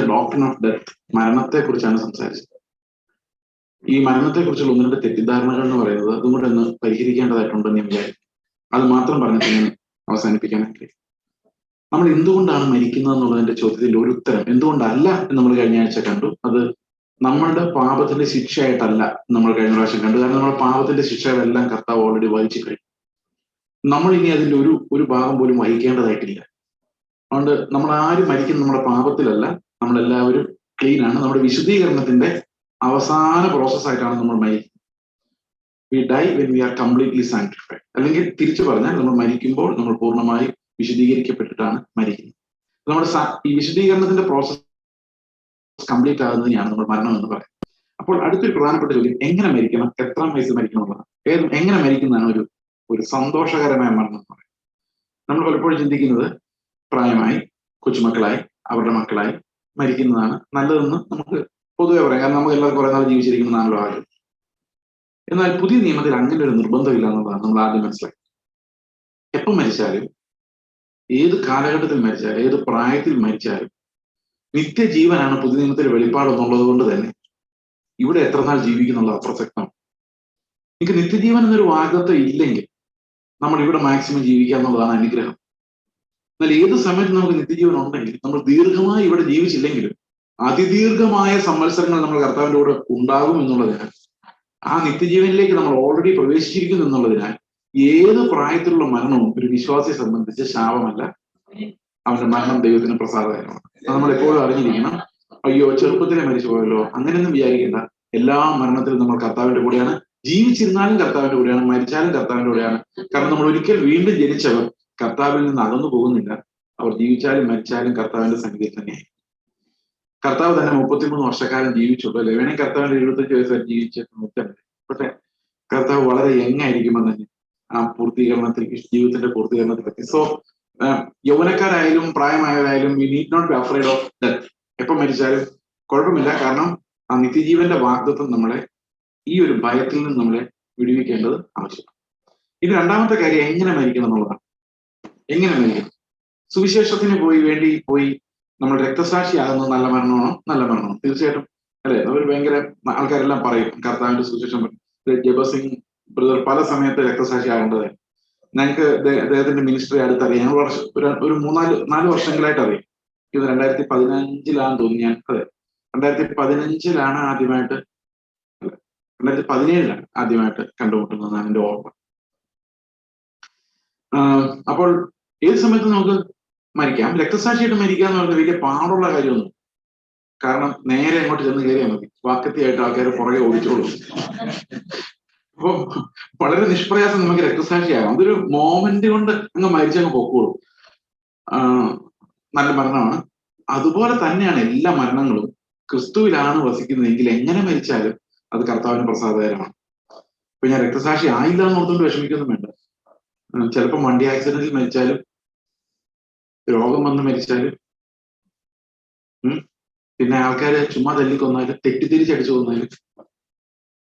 ആഴ്ച doctor of death മരണത്തെ കുറിച്ചാണ് സംസാരിച്ചത്. ഈ മരണത്തെ കുറിച്ചുള്ള ഒന്ന് രണ്ട് തെറ്റിദ്ധാരണകൾ എന്ന് പറയുന്നത് അതും കൂടെ ഒന്ന് പരിഹരിക്കേണ്ടതായിട്ടുണ്ടെന്ന് ഞാൻ വിചാരിക്കും അത് മാത്രം പറഞ്ഞിട്ട് ഞാൻ അവസാനിപ്പിക്കാൻ ആഗ്രഹിക്കും നമ്മൾ എന്തുകൊണ്ടാണ് മരിക്കുന്നത് എന്നുള്ളതിന്റെ ചോദ്യത്തിന്റെ ഒരു ഉത്തരം എന്തുകൊണ്ടല്ല എന്ന് നമ്മൾ കഴിഞ്ഞ ആഴ്ച കണ്ടു. അത് നമ്മളുടെ പാപത്തിന്റെ ശിക്ഷയായിട്ടല്ല നമ്മൾ കഴിഞ്ഞ പ്രാവശ്യം കണ്ടു കാരണം നമ്മുടെ പാപത്തിന്റെ ശിക്ഷകളെല്ലാം കർത്താവ് ഓൾറെഡി വഹിച്ചു കഴിഞ്ഞു. നമ്മൾ ഇനി അതിന്റെ ഒരു ഒരു ഭാഗം പോലും വഹിക്കേണ്ടതായിട്ടില്ല. അതുകൊണ്ട് നമ്മൾ ആരും മരിക്കുന്നത് നമ്മുടെ പാപത്തിലല്ല. നമ്മളെല്ലാവരും ക്ലീൻ ആണ്. നമ്മുടെ വിശുദ്ധീകരണത്തിന്റെ അവസാന പ്രോസസ് ആയിട്ടാണ് നമ്മൾ മരിക്കുന്നത്. We die when we are completely sanctified അല്ലെങ്കിൽ തിരിച്ചു പറഞ്ഞാൽ നമ്മൾ മരിക്കുമ്പോൾ നമ്മൾ പൂർണമായി വിശദീകരിക്കപ്പെട്ടിട്ടാണ് മരിക്കുന്നത്. നമ്മുടെ ഈ വിശദീകരണത്തിന്റെ പ്രോസസ് കംപ്ലീറ്റ് ആകുന്നതിനെയാണ് നമ്മൾ മരണം എന്ന് പറയുന്നത്. അപ്പോൾ അടുത്തൊരു പ്രധാനപ്പെട്ട ചോദ്യം എങ്ങനെ മരിക്കണം? എത്ര വയസ്സ് മരിക്കണം എന്നുള്ളതാണ്. ഏത് എങ്ങനെ മരിക്കുന്നതാണ് ഒരു ഒരു സന്തോഷകരമായ മരണം എന്ന് പറയുന്നത്. നമ്മൾ പലപ്പോഴും ചിന്തിക്കുന്നത് പ്രായമായി കൊച്ചുമക്കളായി അവരുടെ മക്കളായി മരിക്കുന്നതാണ്. നല്ലതെന്ന് നമുക്ക് പൊതുവെ പറയാം. കാരണം നമുക്ക് എല്ലാവർക്കും കുറെ നാൾ ജീവിച്ചിരിക്കുന്നതാണല്ലോ ആരും എന്നാൽ പുതിയ നിയമത്തിൽ അങ്ങനെ ഒരു നിർബന്ധമില്ല എന്നുള്ളതാണ് നമ്മൾ ആദ്യം മനസ്സിലാക്കി എപ്പം മരിച്ചാലും ഏത് കാലഘട്ടത്തിൽ മരിച്ചാലും ഏത് പ്രായത്തിൽ മരിച്ചാലും നിത്യജീവനാണ് പുതിയ നിയമത്തിൽ വെളിപ്പാടെന്നുള്ളത് കൊണ്ട് തന്നെ ഇവിടെ എത്ര നാൾ ജീവിക്കുന്നുള്ള അപ്രസക്തമാണ് എനിക്ക് നിത്യജീവൻ എന്നൊരു വാഗ്ദത്വം ഇല്ലെങ്കിൽ നമ്മൾ ഇവിടെ മാക്സിമം ജീവിക്കുക എന്നുള്ളതാണ് അനുഗ്രഹം. എന്നാൽ ഏത് സമയത്ത് നമുക്ക് നിത്യജീവൻ ഉണ്ടെങ്കിൽ നമ്മൾ ദീർഘമായി ഇവിടെ ജീവിച്ചില്ലെങ്കിലും അതിദീർഘമായ സംവത്സരങ്ങൾ നമ്മൾ കർത്താവിന്റെ കൂടെ ഉണ്ടാകും എന്നുള്ളതിനാൽ ആ നിത്യജീവനിലേക്ക് നമ്മൾ ഓൾറെഡി പ്രവേശിച്ചിരിക്കുന്നു എന്നുള്ളതിനാൽ ഏത് പ്രായത്തിലുള്ള മരണവും ഒരു വിശ്വാസിയെ സംബന്ധിച്ച് ശാപമല്ല. അവന്റെ മരണം ദൈവത്തിന് പ്രസാദകരമാണ്. നമ്മൾ എപ്പോഴും അറിഞ്ഞിരിക്കണം. അയ്യോ ചെറുപ്പത്തിലെ മരിച്ചു പോയല്ലോ അങ്ങനെയൊന്നും വിചാരിക്കേണ്ട. എല്ലാ മരണത്തിലും നമ്മൾ കർത്താവിന്റെ കൂടെയാണ്. ജീവിച്ചിരുന്നാലും കർത്താവിന്റെ കൂടെയാണ് മരിച്ചാലും കർത്താവിന്റെ കൂടെയാണ്. കാരണം നമ്മൾ ഒരിക്കൽ വീണ്ടും ജനിച്ചവർ കർത്താവിൽ നിന്ന് അകന്നു പോകുന്നില്ല. അവർ ജീവിച്ചാലും മരിച്ചാലും കർത്താവിന്റെ സന്നിധിയിൽ തന്നെയായി. കർത്താവ് തന്നെ മുപ്പത്തിമൂന്ന് വർഷക്കാലം ജീവിച്ചുള്ളൂ. അല്ലെ? വേണേ കർത്താവിന്റെ എഴുപത്തഞ്ച് വയസ്സ് വരെ ജീവിച്ച നൂറ്റമ്പത് പക്ഷെ കർത്താവ് വളരെ എങ്ങായിരിക്കുമെന്ന് തന്നെ ആ പൂർത്തീകരണത്തിൽ ജീവിതത്തിന്റെ പൂർത്തീകരണത്തിലെത്തി സോ യൗവനക്കാരായാലും പ്രായമായവരായാലും we need not be afraid of death എപ്പം മരിച്ചാലും കുഴപ്പമില്ല. കാരണം ആ നിത്യജീവന്റെ വാഗ്ദത്വം നമ്മളെ ഈ ഒരു ഭയത്തിൽ നിന്ന് നമ്മളെ വിടുവിക്കേണ്ടത് ആവശ്യമാണ്. ഇത് രണ്ടാമത്തെ കാര്യം എങ്ങനെ മരിക്കണം എന്നുള്ളതാണ്. എങ്ങനെ മരിക്കണം സുവിശേഷത്തിന് പോയി വേണ്ടി പോയി നമ്മൾ രക്തസാക്ഷിയാകുന്നത് നല്ല മരണമാണോ? നല്ല മരണമാണോ? തീർച്ചയായിട്ടും. അല്ലെ? അവർ ഭയങ്കര ആൾക്കാരെല്ലാം പറയും കർത്താവിന്റെ സുവിശേഷം ജബസിംഗ് ബ്രദർ പല സമയത്ത് രക്തസാക്ഷി ആകേണ്ടത് ഞങ്ങൾക്ക് അദ്ദേഹത്തിന്റെ മിനിസ്ട്രി അടുത്തറിയാം. ഞങ്ങൾ വർഷം ഒരു മൂന്നാൽ നാല് വർഷങ്ങളായിട്ട് അറിയാം. ഇത് രണ്ടായിരത്തി പതിനഞ്ചിലാണ് തോന്നുന്നു ഞാൻ. അതെ. രണ്ടായിരത്തി പതിനഞ്ചിലാണ് ആദ്യമായിട്ട് രണ്ടായിരത്തി പതിനേഴിലാണ് ആദ്യമായിട്ട് കണ്ടുമുട്ടുന്നതാണ് എന്റെ ഓർമ്മ. അപ്പോൾ ഏത് സമയത്ത് നമുക്ക് മരിക്കാം. രക്തസാക്ഷിയായിട്ട് മരിക്കുക എന്ന് പറയുന്നത് വലിയ പാടുള്ള കാര്യമൊന്നും കാരണം നേരെ അങ്ങോട്ട് ചെന്ന് കയറിയാൽ മതി. വാക്കത്തിയായിട്ട് ആൾക്കാർ പുറകെ ഓടിച്ചോളൂ. അപ്പൊ വളരെ നിഷ്പ്രയാസം നമുക്ക് രക്തസാക്ഷിയാകാം. അതൊരു മോമെന്റ് കൊണ്ട് അങ്ങ് മരിച്ചങ്ങ് പൊക്കോളൂ. നല്ല മരണമാണ്. അതുപോലെ തന്നെയാണ് എല്ലാ മരണങ്ങളും. ക്രിസ്തുവിലാണ് വസിക്കുന്നതെങ്കിൽ എങ്ങനെ മരിച്ചാലും അത് കർത്താവിന് പ്രസാദകരമാണ്. ഇപ്പൊ ഞാൻ രക്തസാക്ഷി ആയില്ല എന്ന് ഓർത്തുകൊണ്ട് വിഷമിക്കൊന്നും വേണ്ട. ചിലപ്പോൾ വണ്ടി ആക്സിഡന്റിൽ മരിച്ചാലും രോഗം വന്ന് മരിച്ചാലും പിന്നെ ആൾക്കാരെ ചുമ്മാ തല്ലിക്കൊന്നാലും തെറ്റിദ്ധരിച്ചടിച്ചു കൊന്നാലും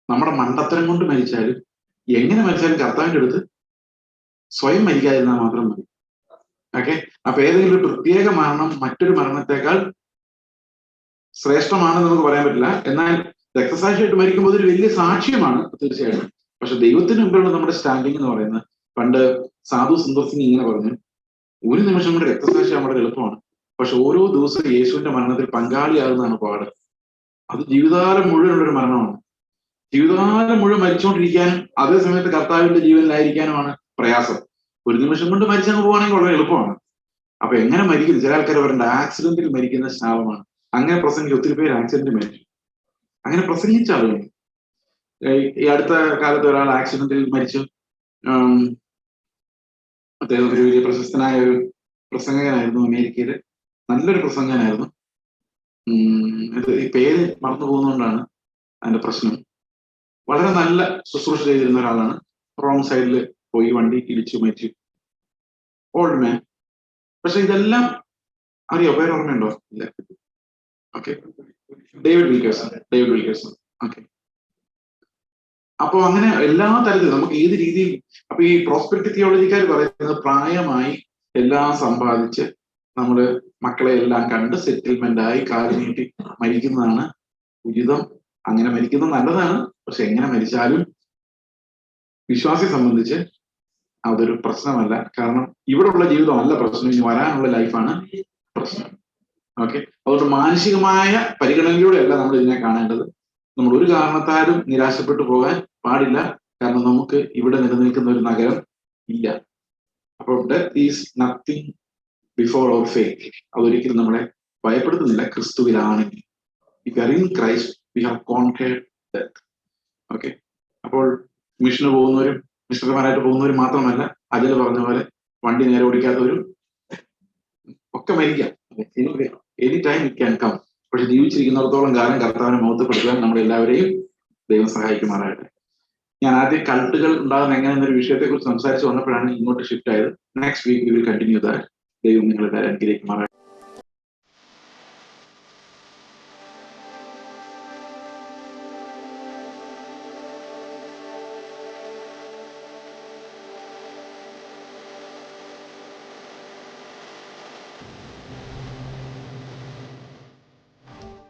നമ്മുടെ മണ്ടത്തരം കൊണ്ട് മരിച്ചാലും എങ്ങനെ മരിച്ചാലും കർത്താവിന്റെ അടുത്ത് സ്വയം മരിക്കാതിരുന്നാൽ മാത്രം മതി. ഓക്കെ? അപ്പൊ ഏതെങ്കിലും ഒരു പ്രത്യേക മരണം മറ്റൊരു മരണത്തെക്കാൾ ശ്രേഷ്ഠമാണെന്ന് നമുക്ക് പറയാൻ പറ്റില്ല. എന്നാൽ രക്തസാക്ഷിയായിട്ട് മരിക്കുമ്പോൾ ഒരു വലിയ സാക്ഷ്യമാണ് തീർച്ചയായിട്ടും. പക്ഷെ ദൈവത്തിന് മുമ്പിലുള്ള നമ്മുടെ സ്റ്റാൻഡിങ് എന്ന് പറയുന്നത്. പണ്ട് സാധു സുന്ദർ സിംഗ് ഇങ്ങനെ പറഞ്ഞു ഒരു നിമിഷം കൊണ്ട് രക്തസാക്ഷി നമ്മുടെ എളുപ്പമാണ്. പക്ഷെ ഓരോ ദിവസവും യേശുവിന്റെ മരണത്തിൽ പങ്കാളിയാകുന്നതാണ് പാട് അത് ജീവിതകാലം മുഴുവനുള്ള ഒരു മരണമാണ്. ജീവിതകാലം മുഴുവൻ മരിച്ചുകൊണ്ടിരിക്കാനും അതേ സമയത്ത് കർത്താവിന്റെ ജീവനിലായിരിക്കാനുമാണ് പ്രയാസം. ഒരു നിമിഷം കൊണ്ട് മരിച്ചങ്ങ് പോവാണെങ്കിൽ വളരെ എളുപ്പമാണ്. അപ്പൊ എങ്ങനെ മരിക്കുന്നു? ചില ആൾക്കാർ പറയേണ്ട ആക്സിഡന്റിൽ മരിക്കുന്ന ശാപമാണ്. അങ്ങനെ പ്രസംഗിച്ച് ഒത്തിരി പേര് ആക്സിഡന്റ് മരിച്ചു. അങ്ങനെ പ്രസംഗിച്ച ആളുകൾ ഈ അടുത്ത കാലത്ത് ഒരാൾ ആക്സിഡന്റിൽ മരിച്ചു. അദ്ദേഹം ഒരു വലിയ പ്രശസ്തനായ ഒരു പ്രസംഗകനായിരുന്നു അമേരിക്കയിൽ നല്ലൊരു പ്രസംഗനായിരുന്നു ഇത് ഈ പേര് മറന്നു പോകുന്നതുകൊണ്ടാണ് അതിന്റെ പ്രശ്നം. വളരെ നല്ല ശുശ്രൂഷ ചെയ്തിരുന്ന ഒരാളാണ്. റോങ് സൈഡിൽ പോയി വണ്ടി ഇടിച്ചു മരിച്ചു ഓൾഡ് മാൻ പക്ഷെ ഇതെല്ലാം അറിയോ? പേര് ഓർമ്മയുണ്ടോ? ഇല്ല. Okay David Wilkerson David Wilkerson okay അപ്പൊ അങ്ങനെ എല്ലാ തരത്തിലും നമുക്ക് ഏത് രീതിയിൽ അപ്പൊ ഈ പ്രോസ്പെക്ടി തിയോളജിക്കാർ പറയുന്നത് പ്രായമായി എല്ലാം സമ്പാദിച്ച് നമ്മൾ മക്കളെ എല്ലാം കണ്ട് സെറ്റിൽമെന്റ് ആയി കാൽ നീട്ടി മരിക്കുന്നതാണ് ഉചിതം. അങ്ങനെ മരിക്കുന്നത് നല്ലതാണ്. പക്ഷെ എങ്ങനെ മരിച്ചാലും വിശ്വാസിയെ സംബന്ധിച്ച് അതൊരു പ്രശ്നമല്ല. കാരണം ഇവിടെയുള്ള ജീവിതമല്ല പ്രശ്നം. ഇനി വരാനുള്ള ലൈഫാണ് പ്രശ്നം. ഓക്കെ? അതുകൊണ്ട് മാനസികമായ പരിഗണനയിലൂടെയല്ല നമ്മൾ ഇതിനെ കാണേണ്ടത്. നമ്മൾ ഒരു കാരണത്താലും നിരാശപ്പെട്ടു പോകാൻ പാടില്ല. കാരണം നമുക്ക് ഇവിടെ നിലനിൽക്കുന്ന ഒരു നഗരം ഇല്ല. അപ്പോൾ death is nothing before our faith അതൊരിക്കലും നമ്മളെ ഭയപ്പെടുത്തുന്നില്ല. ക്രിസ്തുവിലാണെങ്കിൽ if are in Christ we have conquered death okay അപ്പോൾ മിഷന് പോകുന്നവരും മിഷണർമാരായിട്ട് പോകുന്നവരും മാത്രമല്ല അജൽ പറഞ്ഞ പോലെ വണ്ടി നേരെ ഓടിക്കാത്തവരും ഒക്കെ മരിക്കാം. Any time it can come പക്ഷെ ജീവിച്ചിരിക്കുന്നിടത്തോളം കാലം കർത്താവിനെ മൗത്തപ്പെടുത്താൻ നമ്മളെല്ലാവരെയും ദൈവം സഹായിക്കുമാറാകട്ടെ. ഞാൻ ആദ്യം കൾട്ടുകൾ ഉണ്ടാകുന്ന എങ്ങനെ എന്നൊരു വിഷയത്തെ കുറിച്ച് സംസാരിച്ച് വന്നപ്പോഴാണ് ഇങ്ങോട്ട് ഷിഫ്റ്റ് ആയത്. Next week will continue that ദൈവം നിങ്ങളുടെ അനുഗ്രഹിക്കുമാറാകട്ടെ.